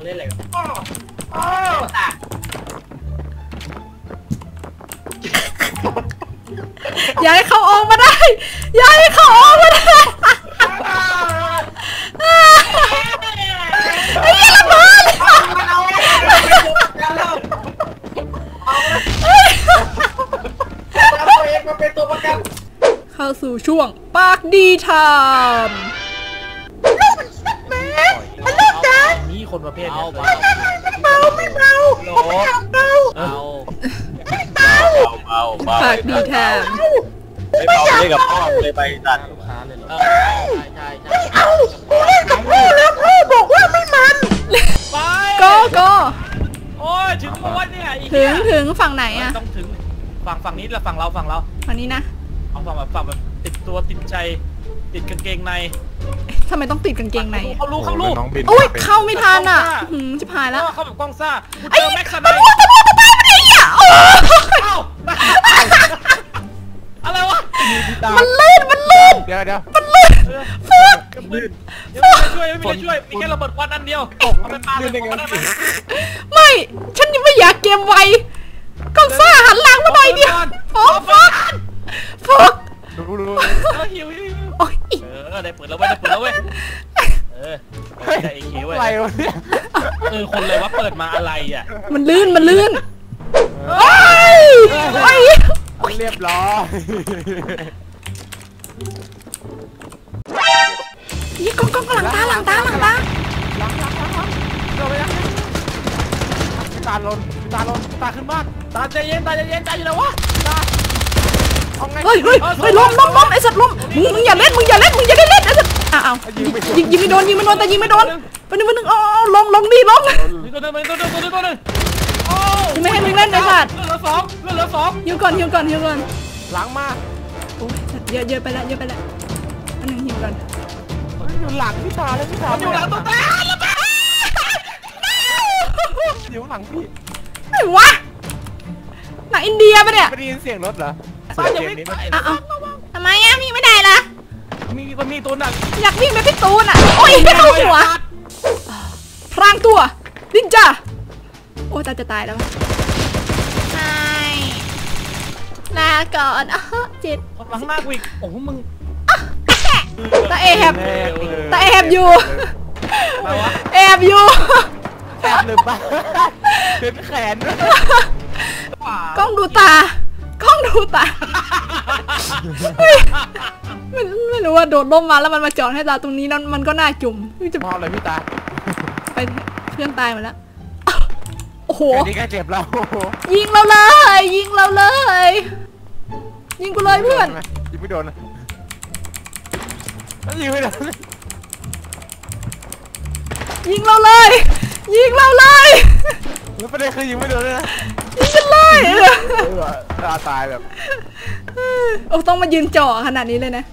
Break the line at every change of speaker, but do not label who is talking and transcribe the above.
เขาเล่นอะไรกันอ้ออ้อตาก
อย่าให้เขาออกมาได้อย่าให้เขาออกมาได้ไอ้เหี้ยระเบิด
เอาแล้วเอาตัวเองมาเป็นตัวประกัน
เข้าสู่ช่วงปากดีไทม์
มั คนประเภทเนี้ยเบาเบาไม่เบาโหลเบาเบา
เบาเบาเบา
ปากดีไทม์
ไม่เบาเลยกับพ่อเลยไปตัด
ลูกค้าเลยเหรอใช่ใช่ใช่เอา
ไป
ก็ก็
โอ้ยถึงวันเนี่ยอีก
ถึงถึงฝั่งไหนอะ
ต้องถึงฝั่งฝั่งนี้แหละฝั่งเราฝั่งเรา
ฝั่งนี้นะ
เอาฝั่งแบบฝั่งแบบติดตัวติดใจ ติดกางเกงใน
ทำไมต้องติดกางเกงในอะ
เขารู้เขารู้
น้องบิน
โอ้ยเข้าไม่ทันอะหืมจะพายแล้ว
เขาแบบกล้องซ่ากู
ไอ้
เจอแม็กซ์ไน
ตำรวจตำรวจตำรวจมาดิอะโอ้ย
เอ้าอะไรวะ
มันลื่นมันลื่น
เดี๋ยวเดี๋ยว
มันลื่นฟุก
ลื่นยังไม่ได้ช่วยยังไม่ได้ช่วยมีแค่ระเบิดควันอันเดียวเอาไปปาเลยเอาไปปา
ไม่ฉันยังไม่อยากเกมไวก็ซ่าหันหลังมาหน่อยเดียวโอ้ฟุกฟุก
ดูดูดู
เออหิว ได้เปิดแล้วเว้ยได้เปิดแล้วเว้ยเออได้ไอ้คิวเว้ย
อะไรวะเนี่ย
เออคนเลยว่าเปิดมาอะไรอะ
มันลื่นมันลื่นโอ้ยโอ้ย
เรียบร้อย
นี่กล้องกล้องหลังตาหลังตาหลังตา
ล้างล้างล้างล้างเดี๋ยวไปยังตาลนตาลนตาขึ้นบ้าน
ตาใจเย็นตาใจเย็นตาอยู่ไหนวะ
ตาเอาไง
เฮ้ยเฮ้ยเฮ้ยล้มล้มล้มไอ้สัตว์ล้มมึงมึงอย่าเล่น ยิงไม่
โดน
ยิงไม่โดนแต่ยิงไม่โดนไปหนึ่งไปหนึ่งอ๋อลงลงดิลง
มีตัวหนึงมีตัวหนึงตัวหนึงตัวหนึงโอ้
ไม่ให้มึงเล่นไอ้สัตว์
เลือดเหลือสองเลือดเหลือสอง
ฮิวก่อนฮิวก่อนฮิวก่อน
หลังมา
โอ้ยสัตว์เยอะเยอะไปล้วเยอะไปล้วอันหนึ่งฮิวก่อน
อยู่หลังพี่ตาเลยพี่ตา
อยู่หลังตัวตาแล้วแม่
อยู่หลังพี่
ไอ้วะหนังอินเดียปะเนี่ย
ไม่ได้ยินเสียงรถเหรอ
ตาอย่าวิ่ง
นี้
ไป
อ้าว
มีมันมีตัวหนัก
อยากวิ่งไปพี่ตูนอะ โอ้ยไม่เข้าหัวพรางตัวดิ้นจ้าโอ้ยตาจะตายแล้วไม่ลาก่อนอะเจ็ด
คนมาข้างหน้ากูอีกโอ้โหมึง
ตาแอบ
แอบเลย
ตาแอบอยู่
อะไรวะ
แอบอยู่
แอบเลยบ้าเป็นแขนด้วย
กล้องดูตากล้องดูตาเฮ้ยไม่ไม่ รู้ว่าโดดร่มมาแล้วมันมาจอดให้ตาตรงนี้แล้วมันก็น่าจุ่มจะ
มองเลยพี่ตา
ไปเพื่อนตายหมดแล้วโอ้โห
แค่นี้ก็เจ็บแล้ว
ยิงเราเลย ยิงเราเลย ยิงกูเลยเพื่อน
ยิงไม่โดนนะยิงไม่โดน
ยิงเราเลย ยิงเราเลย
แล้วประเด็นคือยิงไม่โดนเลยนะ
ยิงกันเลย
ตาตายแบบ
โอ้ต้องมายืนจ่อขนาดนี้เลยนะ